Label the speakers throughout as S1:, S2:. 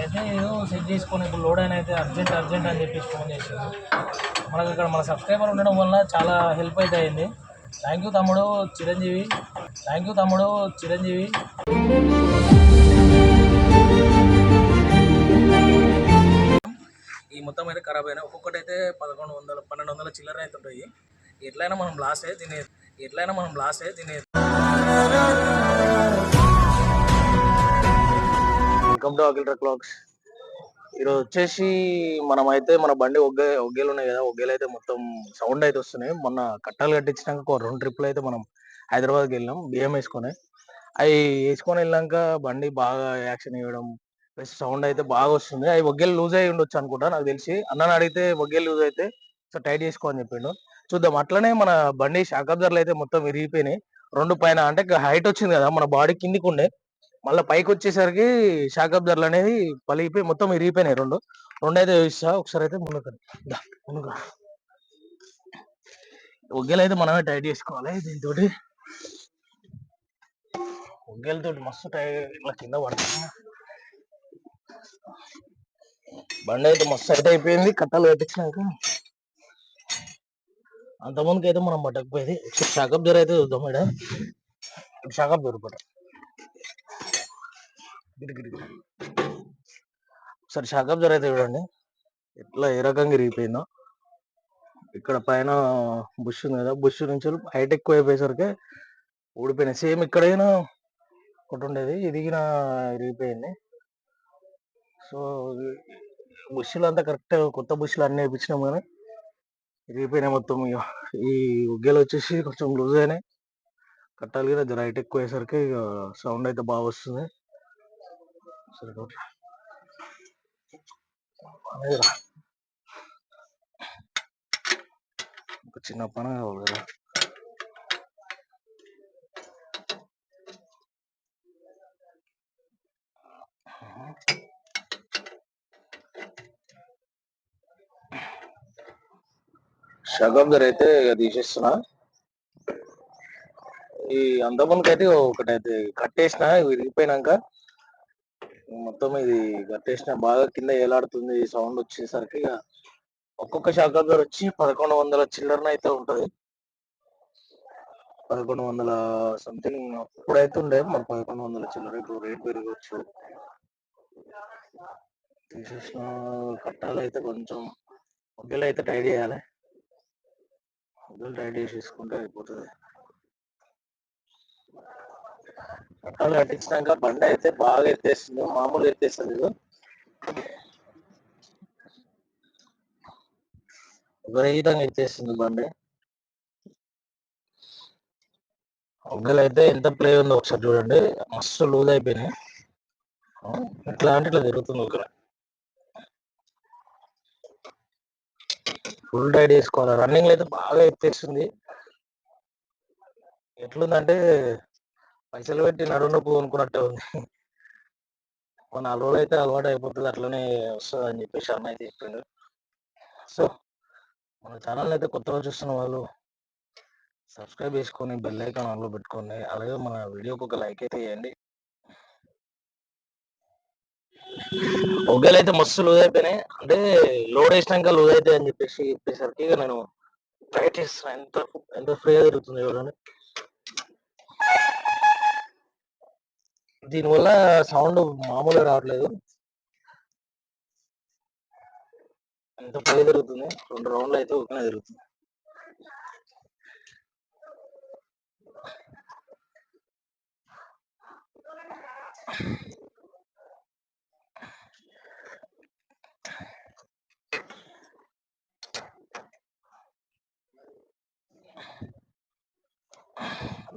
S1: అయితే ఏదో సెట్ చేసుకొని ఇప్పుడు లోడ్ అయిన అయితే అర్జెంట్ అర్జెంట్ అని చెప్పేసి ఫోన్ చేసింది మనకు ఇక్కడ మన సబ్స్క్రైబర్ ఉండడం వల్ల చాలా హెల్ప్ అయితే అయింది. థ్యాంక్ యూ తమ్ముడు చిరంజీవి. థ్యాంక్ యూ తమ్ముడు చిరంజీవి. ఈ మొత్తం అయితే ఖరాబ్ అయినా ఒక్కొక్కటైతే పదకొండు వందల పన్నెండు వందల చిల్లర అయితే ఉంటాయి. ఎట్లయినా మనం లాస్ అయితే తినేది ఎట్లయినా మనం లాస్ అయితే తినేది వెల్కమ్ టు అఖిల్ క్లాక్స్ ఈరోజు వచ్చేసి మనం అయితే మన బండి ఒగ్గే ఒగ్గేలు ఉన్నాయి కదా ఒగ్గేలు అయితే మొత్తం సౌండ్ అయితే వస్తున్నాయి. మొన్న కట్టాలు కట్టించినాక ఒక రెండు ట్రిప్లు అయితే మనం హైదరాబాద్కి వెళ్ళాం బియ్యం వేసుకొని. అవి వేసుకొని వెళ్ళాక బండి బాగా యాక్షన్ ఇవ్వడం ప్లస్ సౌండ్ అయితే బాగా వస్తుంది. అవి ఒగ్గేలు లూజ్ అయి ఉండొచ్చు అనుకుంటా నాకు తెలిసి. అన్నని అడిగితే ఒగ్గేలు లూజ్ అయితే సో టైట్ చేసుకో అని చెప్పిండు. చూద్దాం అట్లనే మన బండి షాక్ అబ్జర్లు అయితే మొత్తం విరిగిపోయినాయి. రెండు పైన అంటే హైట్ వచ్చింది కదా మన బాడీ కిందికి ఉండే. మళ్ళీ పైకి వచ్చేసరికి షాక్ ధరలు అనేది పలిగిపోయి మొత్తం ఇరిగిపోయినాయి రెండు. రెండు అయితే చూస్తా ఒకసారి అయితే మునుకని మునుక ఒగ్గెలు అయితే మనమే టైట్ చేసుకోవాలి దీంతో ఒగ్గెలతో మస్తు టైట్ ఇట్లా కింద పడుతుంది బండి అయితే మస్తు సెట్ అయిపోయింది కట్టాలు కట్టించినాక. అంత ముందుకు అయితే మనం పట్టకపోయేది. షాకప్ జ్వర అయితే చూద్దాం మేడం షాకప్ దొరుకుతాం ఒకసారి షాకప్ జ్వర అయితే చూడండి. ఎట్లా ఏ రకంగా ఇరిగిపోయిందో ఇక్కడ పైన బుష్ ఉంది కదా బుష్ నుంచి హైట్ ఎక్కువ అయిపోయేసరికి ఊడిపోయినాయి. సేమ్ ఇక్కడైనా ఒకటి ఉండేది ఇదిగిన ఇరిగిపోయింది సో బుష్లు అంతా కరెక్ట్ కొత్త బుష్లు అన్నీ వేయించినాం కానీ ఇరిగిపోయినాయి మొత్తం ఇక ఈ ఉగ్గెలు వచ్చేసి కొంచెం లూజ్ అయినాయి. కట్టాలి కదా జర హైట్ ఎక్కువ అయ్యేసరికి ఇక సౌండ్ అయితే బాగా వస్తుంది. సరే ఓకే. అనేది రా. ఒక చిన్న పని కావాలి కదా షగబ్దర్ అయితే ఇక తీసేస్తున్నా ఈ అందమునికి అయితే ఒకటైతే కట్టేసిన విరిగిపోయినాక మొత్తం ఇది కట్టేసిన బాగా కింద ఏలాడుతుంది సౌండ్ వచ్చేసరికి ఇక ఒక్కొక్క దగ్గర వచ్చి పదకొండు వందల చిల్లరన అయితే ఉంటది. పదకొండు వందల సంథింగ్ అప్పుడైతే ఉండే మరి పదకొండు వందల చిల్లర ఇప్పుడు రేట్ పెరగవచ్చు తీసేసిన కట్టాలి అయితే కొంచెం ఒకేలా అయితే టైట్ చేయాలి. ఒకేలా టైట్ చేసేసుకుంటే అయిపోతుంది. అక్కడ అట్టించినాక బండి అయితే బాగా ఎత్తేస్తుంది మామూలు ఎత్తేసింది విపరీతంగా ఎత్తేస్తుంది బండి. ఒగ్గలు అయితే ఎంత ప్లే ఉందో ఒకసారి చూడండి. మస్తు లూజ్ అయిపోయినాయి. ఇట్లా అంటే ఇట్లా జరుగుతుంది ఒగ్గలు ఫుల్ టైట్ వేసుకోవాలి రన్నింగ్ అయితే బాగా ఎత్తేస్తుంది ఎట్లుందంటే పైసలు పెట్టి నడునొప్పు కొనుక్కున్నట్టే ఉంది. ఒక నాలుగు రోజులు అయితే అలవాటు అయిపోతుంది అట్లనే వస్తుంది అని చెప్పేసి అన్న అయితే చెప్పిండు సో మన ఛానల్ అయితే కొత్తగా చూస్తున్న వాళ్ళు సబ్స్క్రైబ్ చేసుకొని బెల్ ఐకాన్ ఆన్లో పెట్టుకోండి. అలాగే మన వీడియోకి ఒక లైక్ అయితే చేయండి ఒగ్గలు అయితే మస్తు లూజ్ అయిపోయినాయి. అంటే లోడ్ వేసినాక లూజ్ అవుతాయి అని చెప్పేసి చెప్పేసరికి ఇక నేను ట్రై చేస్తున్నా ఎంత ఎంత ఫ్రీగా జరుగుతుంది చూడండి. దీనివల్ల సౌండ్ మామూలుగా రావట్లేదు. ఎంత పై జరుగుతుంది. రెండు రౌండ్లు అయితే ఒకనే జరుగుతుంది.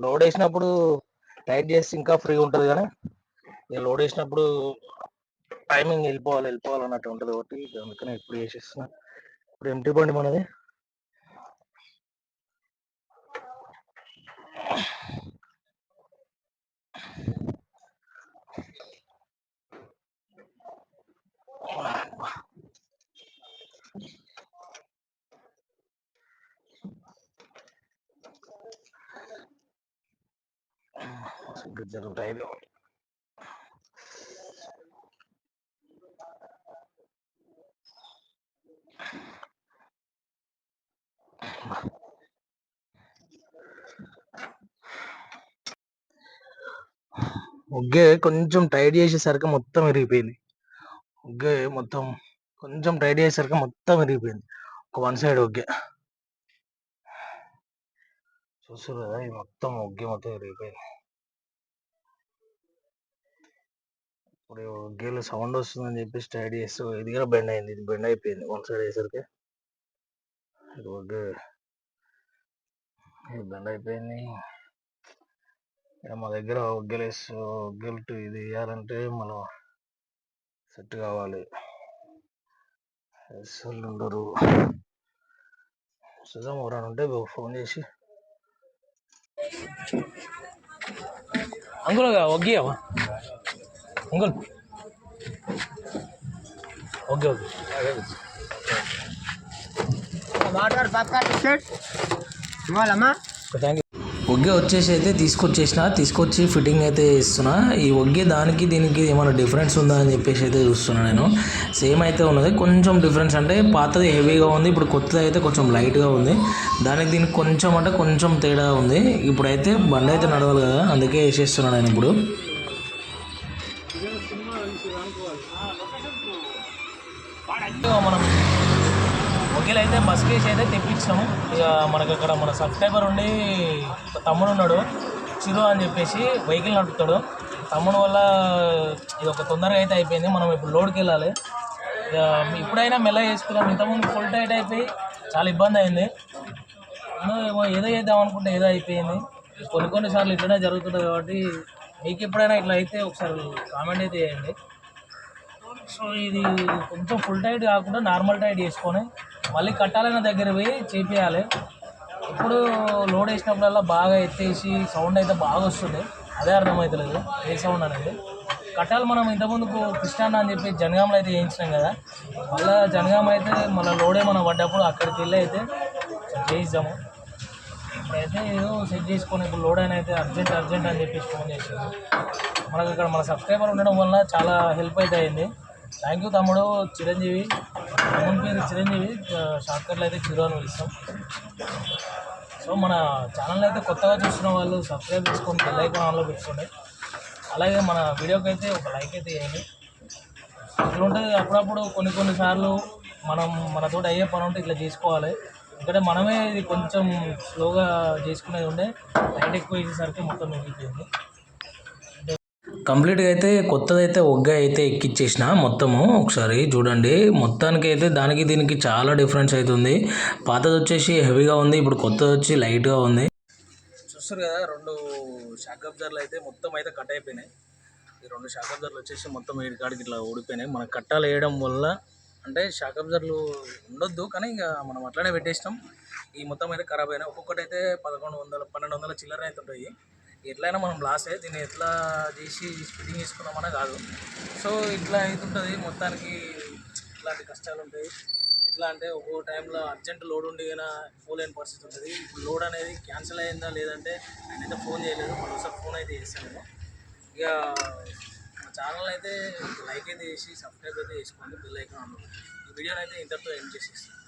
S1: లోడ్ వేసినప్పుడు టైట్ చేసి ఇంకా ఫ్రీ ఉంటుంది కానీ ఇక లోడ్ వేసినప్పుడు టైమింగ్ వెళ్ళిపోవాలి వెళ్ళిపోవాలి అన్నట్టు ఉంటుంది ఒకటి అందుకనే ఇప్పుడు చేసేస్తున్నా. ఇప్పుడు ఎంటీ బండి మనది. జరుగుతాయి ఒగ్గే కొంచెం టైట్ చేసేసరికి మొత్తం విరిగిపోయింది ఒగ్గే మొత్తం కొంచెం టైట్ చేసేసరికి మొత్తం విరిగిపోయింది ఒక వన్ సైడ్ ఒగ్గే. చూస్తుంది కదా ఈ మొత్తం ఒగ్గే మొత్తం విరిగిపోయింది ఇప్పుడు ఒగ్గేలో సౌండ్ వస్తుందని చెప్పి స్టైడ్ చేస్తూ ఇది కూడా బెండ్ అయింది ఇది బెండ్ అయిపోయింది వన్ సైడ్ అయ్యేసరికి ఇది ఇది బెండ్ అయిపోయింది. ఇక మా దగ్గర ఒగ్గెలు వేసి ఇది వేయాలంటే మనం సెట్ కావాలి. అసలు ఉండరు. చూద్దాం ఎవరైనా ఉంటే ఫోన్ చేసి. అంకుల్ ఒగ్గియావా అంకుల్ ఓకే ఓకే.
S2: వాటర్ ఇవ్వాలమ్మా.
S1: థ్యాంక్ యూ ఒగ్గే వచ్చేసి అయితే తీసుకొచ్చేసిన తీసుకొచ్చి ఫిట్టింగ్ అయితే ఇస్తున్నా. ఈ ఒగ్గే దానికి దీనికి ఏమైనా డిఫరెన్స్ ఉందా అని చెప్పేసి అయితే చూస్తున్నా నేను. సేమ్ అయితే ఉన్నది. కొంచెం డిఫరెన్స్ అంటే పాతది హెవీగా ఉంది ఇప్పుడు కొత్తది అయితే కొంచెం లైట్గా ఉంది. దానికి దీనికి కొంచెం అంటే కొంచెం తేడా ఉంది. ఇప్పుడైతే బండి అయితే నడవాలి కదా అందుకే వేసేస్తున్నాను నేను ఇప్పుడు. మనం ఒకేలా అయితే బస్ కేసు అయితే తెప్పించాము ఇక మనకు అక్కడ మన సబ్స్క్రైబర్ ఉండి ఒక తమ్ముడు ఉన్నాడు చిరు అని చెప్పేసి వెహికల్ నడుపుతాడు. తమ్ముడు వల్ల ఇది ఒక తొందరగా అయితే అయిపోయింది. మనం ఇప్పుడు లోడ్కి వెళ్ళాలి. ఇక ఇప్పుడైనా మెల్ల చేసుకున్నాం. ఇంతకుముందు ఫుల్ టైట్ అయిపోయి చాలా ఇబ్బంది అయింది. ఏమో ఏదో చేద్దాం అనుకుంటే ఏదో అయిపోయింది. కొన్ని కొన్ని సార్లు ఇట్లనే జరుగుతుంది కాబట్టి మీకు ఎప్పుడైనా ఇట్లా అయితే ఒకసారి కామెంట్ అయితే చేయండి. సో ఇది కొంచెం ఫుల్ టైట్ కాకుండా నార్మల్ టైట్ చేసుకొని మళ్ళీ కట్టాలన్న దగ్గర పోయి చేపేయాలి. ఇప్పుడు లోడ్ వేసినప్పుడల్లా బాగా ఎత్తేసి సౌండ్ అయితే బాగా వస్తుంది. అదే అర్థమవుతలేదు ఏ సౌండ్ అనేది. కట్టాలి మనం ఇంతకుముందుకు కృష్ణాన్న అని చెప్పి జనగామలో అయితే వేయించినాం కదా మళ్ళీ జనగామ అయితే మళ్ళీ లోడ్ ఏమైనా పడ్డప్పుడు అక్కడికి వెళ్ళి అయితే చేయిద్దాము. ఇప్పుడైతే ఏదో సెట్ చేసుకొని ఇప్పుడు లోడ్ అయినా అయితే అర్జెంట్ అర్జెంట్ అని చెప్పేసి ఫోన్ చేసాను మనకు ఇక్కడ మన సబ్స్క్రైబర్ ఉండడం వల్ల చాలా హెల్ప్ అయితే అయింది. థ్యాంక్ యూ తమ్ముడు చిరంజీవి. తమ్ముడి పేరు చిరంజీవి. షార్ట్కట్లో అయితే చిరు అని పిలుస్తాం. సో మన ఛానల్ అయితే కొత్తగా చూసిన వాళ్ళు సబ్స్క్రైబ్ చేసుకొని బెల్ ఐకాన్ ఆన్లో పెట్టుకోండి. అలాగే మన వీడియోకి అయితే ఒక లైక్ అయితే వేయండి ఇట్లా ఉంటుంది అప్పుడప్పుడు కొన్ని కొన్ని సార్లు మనం మనతో అయ్యే పని ఉంటే ఇట్లా చేసుకోవాలి. ఎందుకంటే మనమే ఇది కొంచెం స్లోగా చేసుకునేది ఉండే లైట్ ఎక్కువ వేసేసరికి మొత్తం మిగిలిపోయింది. కంప్లీట్గా అయితే కొత్తది అయితే ఒగ్గ అయితే ఎక్కిచ్చేసిన మొత్తము. ఒకసారి చూడండి. మొత్తానికి అయితే దానికి దీనికి చాలా డిఫరెన్స్ అవుతుంది పాతది వచ్చేసి హెవీగా ఉంది. ఇప్పుడు కొత్తది వచ్చి లైట్గా ఉంది. చూస్తారు కదా రెండు షాక్ అబ్జర్లు అయితే మొత్తం అయితే కట్ అయిపోయినాయి. ఈ రెండు షాక్ అబ్జర్లు వచ్చేసి మొత్తం ఏడు కాడికి ఇట్లా ఓడిపోయినాయి మనం కట్టాలు వేయడం వల్ల అంటే షాక్ అబ్జర్లు ఉండొద్దు కానీ ఇక మనం అట్లానే పెట్టేసినాం. ఈ మొత్తం అయితే ఖరాబ్ అయినాయి. ఒక్కొక్కటి అయితే పదకొండు వందల పన్నెండు వందల చిల్లర అయితే ఉంటాయి ఎట్లయినా మనం లాసే దీన్ని ఎట్లా చేసి ఫిట్టింగ్ చేసుకున్నామనే కాదు. సో ఇట్లా అవుతుంటుంది మొత్తానికి. ఇట్లాంటి కష్టాలు ఉంటాయి. ఎట్లా అంటే ఒక్కో టైంలో అర్జెంట్ లోడ్ ఉండి కానీ పోలేని పరిస్థితి ఉంటుంది. ఇప్పుడు లోడ్ అనేది క్యాన్సిల్ అయిందా లేదంటే నేనైతే ఫోన్ చేయలేదు. మరోసారి ఫోన్ అయితే చేశాను. ఇక మా ఛానల్ అయితే లైక్ అయితే చేసి సబ్స్క్రైబ్ అయితే చేసుకోండి. బిల్ ఐకాన్ ఈ వీడియోని అయితే ఇంతటితో ఎండ్ చేసేస్తాను